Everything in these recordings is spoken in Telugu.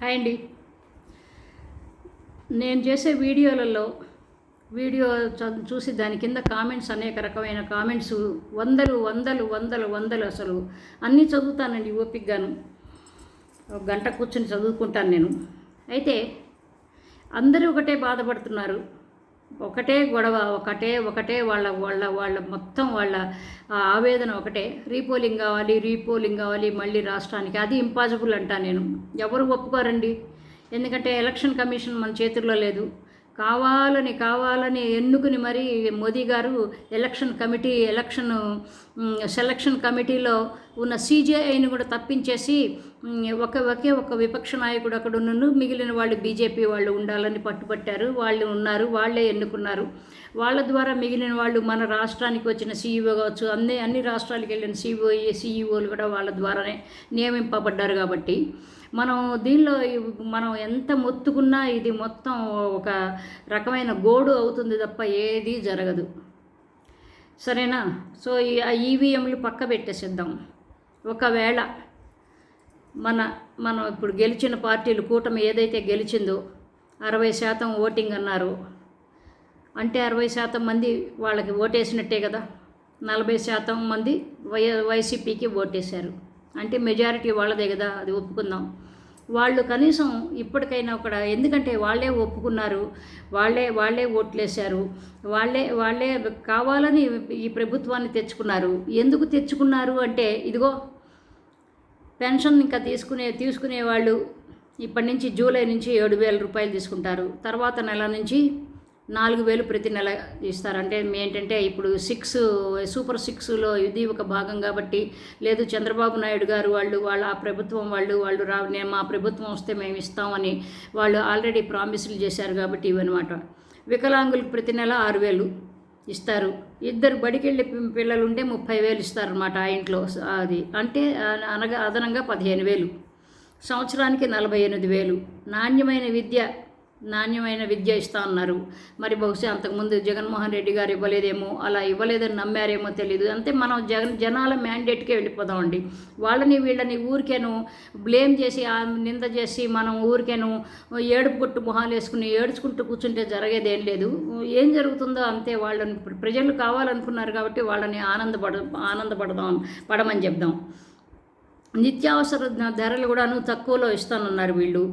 హాయ్ అండి. నేను చేసే వీడియోలలో వీడియో చూసి దాని కింద కామెంట్స్ అనేక రకమైన కామెంట్స్ వందలు వందలు వందలు వందలు అసలు. అన్నీ చదువుతానండి ఓపికగాను ఒక గంట కూర్చొని చదువుకుంటాను నేను. అయితే అందరూ ఒకటే బాధపడుతున్నారు. ఒకటే గొడవ ఒకటే ఒకటే వాళ్ళ వాళ్ళ వాళ్ళ మొత్తం వాళ్ళ ఆవేదన ఒకటే. రీపోలింగ్ కావాలి రీపోలింగ్ కావాలి మళ్ళీ రాష్ట్రానికి. అది ఇంపాసిబుల్ అంటా నేను. ఎవరు ఒప్పుకోరండి? ఎందుకంటే ఎలక్షన్ కమిషన్ మన చేతుల్లో లేదు. కావాలని కావాలని ఎన్నుకుని మరి మోదీ గారు ఎలక్షన్ కమిటీ ఎలక్షన్ సెలక్షన్ కమిటీలో ఉన్న సీజేఐని కూడా తప్పించేసి ఒక ఒకే ఒక విపక్ష నాయకుడు అక్కడ ఉన్నను మిగిలిన వాళ్ళు బీజేపీ వాళ్ళు ఉండాలని పట్టుబట్టారు. వాళ్ళు ఉన్నారు వాళ్ళే ఎన్నుకున్నారు. వాళ్ళ ద్వారా మిగిలిన వాళ్ళు మన రాష్ట్రానికి వచ్చిన సీఈఓ కావచ్చు అన్ని అన్ని రాష్ట్రాలకు వెళ్ళిన సీఈఓ సీఈఓలు కూడా వాళ్ళ ద్వారానే నియమింపబడ్డారు కాబట్టి. మనం దీనిలో మనం ఎంత మొత్తుకున్నా ఇది మొత్తం ఒక రకమైన గోడు అవుతుంది తప్ప ఏది జరగదు. సరేనా? సో ఈ ఆ ఈవీఎంలు పక్క పెట్టేసిద్దాం. ఒకవేళ మన మనం ఇప్పుడు గెలిచిన పార్టీలు కూటమి ఏదైతే గెలిచిందో అరవై శాతం ఓటింగ్ అన్నారు. అంటే అరవై శాతం మంది వాళ్ళకి ఓటేసినట్టే కదా? నలభై శాతం మంది వై వైసీపీకి ఓటేశారు. అంటే మెజారిటీ వాళ్ళదే కదా అది ఒప్పుకుందాం. వాళ్ళు కనీసం ఇప్పటికైనా ఒక ఎందుకంటే వాళ్ళే ఒప్పుకున్నారు వాళ్ళే వాళ్ళే ఓట్లేశారు వాళ్ళే వాళ్ళే కావాలని ఈ ప్రభుత్వాన్ని తెచ్చుకున్నారు. ఎందుకు తెచ్చుకున్నారు అంటే ఇదిగో పెన్షన్ ఇంకా తీసుకునే తీసుకునే వాళ్ళు ఇప్పటి నుంచి జూలై నుంచి ఏడు వేల రూపాయలు తీసుకుంటారు. తర్వాత నెల నుంచి నాలుగు వేలు ప్రతి నెల ఇస్తారు అంటే ఏంటంటే ఇప్పుడు సిక్స్ సూపర్ సిక్స్లో ఇది ఒక భాగం కాబట్టి లేదు చంద్రబాబు నాయుడు గారు వాళ్ళు వాళ్ళ ఆ ప్రభుత్వం వాళ్ళు వాళ్ళు రా నేను మా ప్రభుత్వం వస్తే మేము ఇస్తామని వాళ్ళు ఆల్రెడీ ప్రామిసులు చేశారు కాబట్టి ఇవన్నమాట. వికలాంగులకు ప్రతి నెల ఆరు వేలు ఇస్తారు. ఇద్దరు బడికెళ్ళే పిల్లలు ఉంటే ముప్పై వేలు ఇస్తారనమాట ఆ ఇంట్లో అది అంటే అనగా అదనంగా పదిహేను వేలు. సంవత్సరానికి నలభై ఎనిమిది వేలు. నాణ్యమైన విద్య నాణ్యమైన విద్య ఇస్తా అన్నారు. మరి బహుశా అంతకుముందు జగన్మోహన్ రెడ్డి గారు ఇవ్వలేదేమో అలా ఇవ్వలేదని నమ్మారేమో తెలియదు అంతే మనం జగన్ జనాల మ్యాండేట్కే వెళ్ళిపోదామండి వాళ్ళని వీళ్ళని ఊరికేను బ్లేమ్ చేసి ఆ నింద చేసి మనం ఊరికేను ఏడుపు కొట్టు మొహాలు వేసుకుని ఏడ్చుకుంటూ కూర్చుంటే జరిగేదేం లేదు. ఏం జరుగుతుందో అంతే వాళ్ళని ప్రజలు కావాలనుకున్నారు కాబట్టి వాళ్ళని ఆనందపడ ఆనందపడదాం పడమని చెప్దాం. నిత్యావసర ధరలు కూడాను తక్కువలో ఇస్తానన్నారు వీళ్ళు.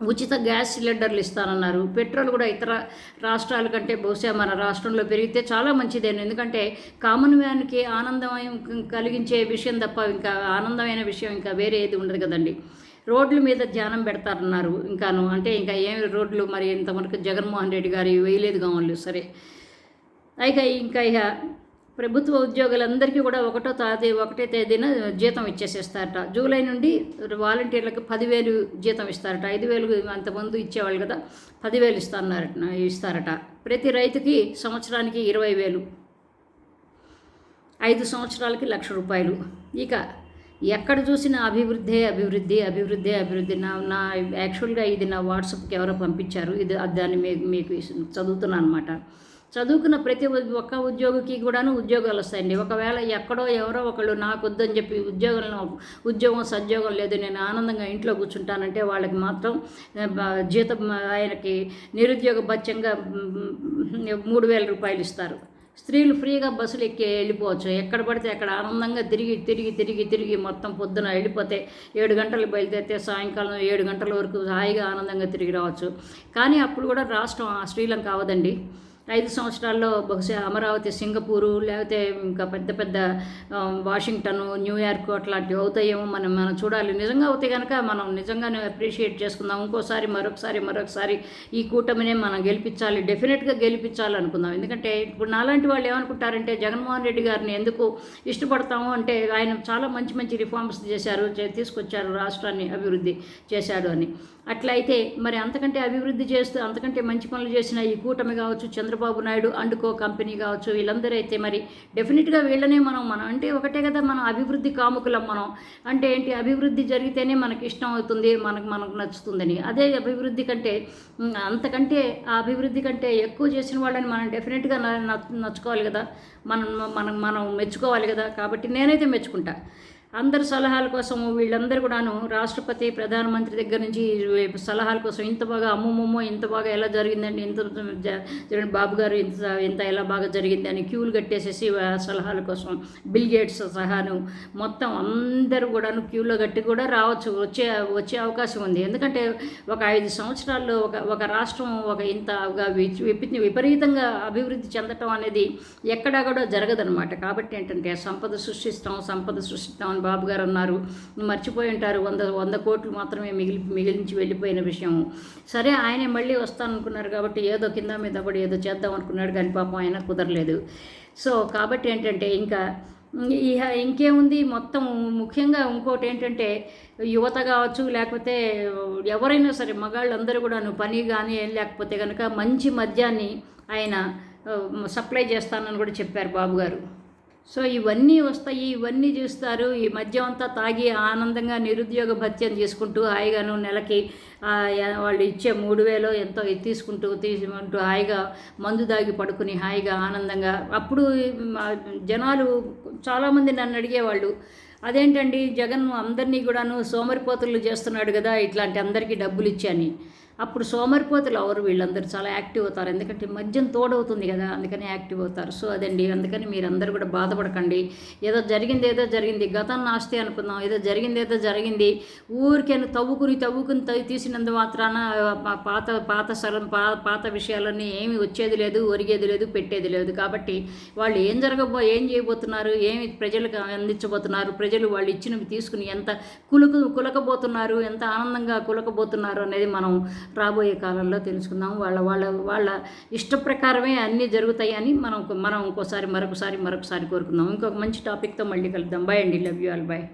ఉచిత గ్యాస్ సిలిండర్లు ఇస్తానన్నారు. పెట్రోల్ కూడా ఇతర రాష్ట్రాల కంటే బహుశా మన రాష్ట్రంలో పెరిగితే చాలా మంచిదేను. ఎందుకంటే కామన్ మ్యాన్కి ఆనందం కలిగించే విషయం తప్ప ఇంకా ఆనందమైన విషయం ఇంకా వేరే ఏది ఉండదు కదండి. రోడ్ల మీద ధ్యానం పెడతారన్నారు ఇంకాను. అంటే ఇంకా ఏమి రోడ్లు మరి ఇంతవరకు జగన్మోహన్ రెడ్డి గారు వేయలేదు కావాలి సరే. అయితే ఇంకా ఇక ప్రభుత్వ ఉద్యోగులందరికీ కూడా ఒకటో తేదీ ఒకటే తేదీన జీతం ఇచ్చేసేస్తారట. జూలై నుండి వాలంటీర్లకు పదివేలు జీతం ఇస్తారట. ఐదు వేలు అంతకుముందు ఇచ్చేవాళ్ళు కదా పదివేలు ఇస్తారన్నారట ఇస్తారట. ప్రతి రైతుకి సంవత్సరానికి ఇరవై వేలు. ఐదు సంవత్సరాలకి లక్ష రూపాయలు. ఇక ఎక్కడ చూసినా అభివృద్ధి అభివృద్ధి అభివృద్ధి అభివృద్ధి. నా నా యాక్చువల్గా ఇది నా వాట్సాప్కి ఎవరో పంపించారు. ఇది దాన్ని మీకు చదువుతున్నాను అనమాట చదువుకున్న ప్రతి ఒక్క ఉద్యోగికి కూడాను ఉద్యోగాలు వస్తాయండి. ఒకవేళ ఎక్కడో ఎవరో ఒకళ్ళు నాకు వద్దని చెప్పి ఉద్యోగంలో ఉద్యోగం సద్యోగం లేదు నేను ఆనందంగా ఇంట్లో కూర్చుంటానంటే వాళ్ళకి మాత్రం జీతం ఆయనకి నిరుద్యోగ భత్యంగా మూడు వేల రూపాయలు ఇస్తారు. స్త్రీలు ఫ్రీగా బస్సులు ఎక్కి వెళ్ళిపోవచ్చు. ఎక్కడ పడితే అక్కడ ఆనందంగా తిరిగి తిరిగి తిరిగి తిరిగి మొత్తం పొద్దున వెళ్ళిపోతే ఏడు గంటలు బయలుదేరితే సాయంకాలం ఏడు గంటల వరకు హాయిగా ఆనందంగా తిరిగి రావచ్చు. కానీ అప్పుడు కూడా రాష్ట్రం ఆ శ్రీలంక అవదండి. ఐదు సంవత్సరాల్లో బహుశా అమరావతి సింగపూరు లేకపోతే ఇంకా పెద్ద పెద్ద వాషింగ్టన్ న్యూయార్క్ అట్లాంటివి అవుతాయేమో మనం మనం చూడాలి. నిజంగా అవుతాయి కనుక మనం నిజంగానే అప్రిషియేట్ చేసుకుందాం. ఇంకోసారి మరొకసారి మరొకసారి ఈ కూటమినే మనం గెలిపించాలి. డెఫినెట్గా గెలిపించాలి అనుకుందాం ఎందుకంటే ఇప్పుడు నాలాంటి వాళ్ళు ఏమనుకుంటారంటే జగన్మోహన్ రెడ్డి గారిని ఎందుకు ఇష్టపడతాము అంటే ఆయన చాలా మంచి మంచి రిఫార్మ్స్ చేశారు తీసుకొచ్చారు రాష్ట్రాన్ని అభివృద్ధి చేశాడు అని. అట్లయితే మరి అంతకంటే అభివృద్ధి చేస్తూ అంతకంటే మంచి పనులు చేసిన ఈ కూటమి కావచ్చు చంద్రబాబు నాయుడు అండుకో కంపెనీ కావచ్చు వీళ్ళందరూ అయితే మరి డెఫినెట్గా వీళ్ళనే మనం మనం అంటే ఒకటే కదా మనం అభివృద్ధి కాముకులం మనం. అంటే ఏంటి? అభివృద్ధి జరిగితేనే మనకి ఇష్టం అవుతుంది మనకు మనకు నచ్చుతుందని. అదే అభివృద్ధి కంటే అంతకంటే ఆ అభివృద్ధి కంటే ఎక్కువ చేసిన వాళ్ళని మనం డెఫినెట్గా నచ్చుకోవాలి కదా. మనం మనం మనం మెచ్చుకోవాలి కదా. కాబట్టి నేనైతే మెచ్చుకుంటా. అందరి సలహాల కోసం వీళ్ళందరూ కూడాను రాష్ట్రపతి ప్రధానమంత్రి దగ్గర నుంచి సలహాల కోసం ఇంత బాగా అమ్మమ్మమ్మో ఇంత బాగా ఎలా జరిగిందండి ఇంత జరిగిన బాబు గారు ఇంత ఇంత ఎలా బాగా జరిగింది అని క్యూలు కట్టేసేసి సలహాల కోసం బిల్ గేట్స్ సహాను మొత్తం అందరూ కూడాను క్యూలో కట్టి కూడా రావచ్చు వచ్చే వచ్చే అవకాశం ఉంది. ఎందుకంటే ఒక ఐదు సంవత్సరాల్లో ఒక ఒక రాష్ట్రం ఒక ఇంత విపరీతంగా అభివృద్ధి చెందటం అనేది ఎక్కడా కూడా జరగదనమాట కాబట్టి ఏంటంటే సంపద సృష్టిస్తాం సంపద సృష్టిస్తాం మోహన్ బాబు గారు అన్నారు. మర్చిపోయి ఉంటారు. వంద వంద కోట్లు మాత్రమే మిగిలి మిగిలించి వెళ్ళిపోయిన విషయం. సరే ఆయనే మళ్ళీ వస్తాననుకున్నారు కాబట్టి ఏదో కింద మీద పడి ఏదో చేద్దాం అనుకున్నాడు కానీ పాపం ఆయన కుదరలేదు. సో కాబట్టి ఏంటంటే ఇంకా ఇహ ఇంకేముంది? మొత్తం ముఖ్యంగా ఇంకోటి ఏంటంటే యువత కావచ్చు లేకపోతే ఎవరైనా సరే మగాళ్ళు అందరూ కూడాను పని కానీ ఏం లేకపోతే కనుక మంచి మద్యాన్ని ఆయన సప్లై చేస్తానని కూడా చెప్పారు బాబు గారు. సో ఇవన్నీ వస్తాయి ఇవన్నీ చూస్తారు. ఈ మద్యం అంతా తాగి ఆనందంగా నిరుద్యోగ భత్యం చేసుకుంటూ హాయిగాను నెలకి వాళ్ళు ఇచ్చే మూడు వేలో ఎంతో తీసుకుంటూ తీసుకుంటూ హాయిగా మందు దాగి పడుకుని హాయిగా ఆనందంగా. అప్పుడు జనాలు చాలామంది నన్ను అడిగేవాళ్ళు అదేంటండి జగన్ అందరినీ కూడాను సోమరిపోతులు చేస్తున్నాడు కదా ఇట్లాంటి అందరికీ డబ్బులు ఇచ్చాని. అప్పుడు సోమరిపోతులు ఎవరు వీళ్ళందరూ చాలా యాక్టివ్ అవుతారు. ఎందుకంటే మద్యం తోడవుతుంది కదా అందుకని యాక్టివ్ అవుతారు. సో అదండి అందుకని మీరందరూ కూడా బాధపడకండి. ఏదో జరిగింది ఏదో జరిగింది గతం నాస్తి అనుకుందాం. ఏదో జరిగింది ఏదో జరిగింది. ఊరికైనా తవ్వుకుని తవ్వుకుని తవ్వి తీసినందు మాత్రాన పాత పాత సరం పా పాత విషయాలన్నీ ఏమి వచ్చేది లేదు ఒరిగేది లేదు పెట్టేది లేదు. కాబట్టి వాళ్ళు ఏం జరగబో ఏం చేయబోతున్నారు ఏమి ప్రజలకు అందించబోతున్నారు ప్రజలు వాళ్ళు ఇచ్చినవి తీసుకుని ఎంత కులుకు కులకబోతున్నారు ఎంత ఆనందంగా కులకబోతున్నారు అనేది మనం రాబోయే కాలంలో తెలుసుకుందాం. వాళ్ళ వాళ్ళ వాళ్ళ ఇష్ట ప్రకారమే అన్నీ జరుగుతాయి అని మనం మనం ఇంకోసారి మరొకసారి మరొకసారి కోరుకుందాం. ఇంకొక మంచి టాపిక్తో మళ్ళీ కలుద్దాం. బాయ్ అండి. Love you all bye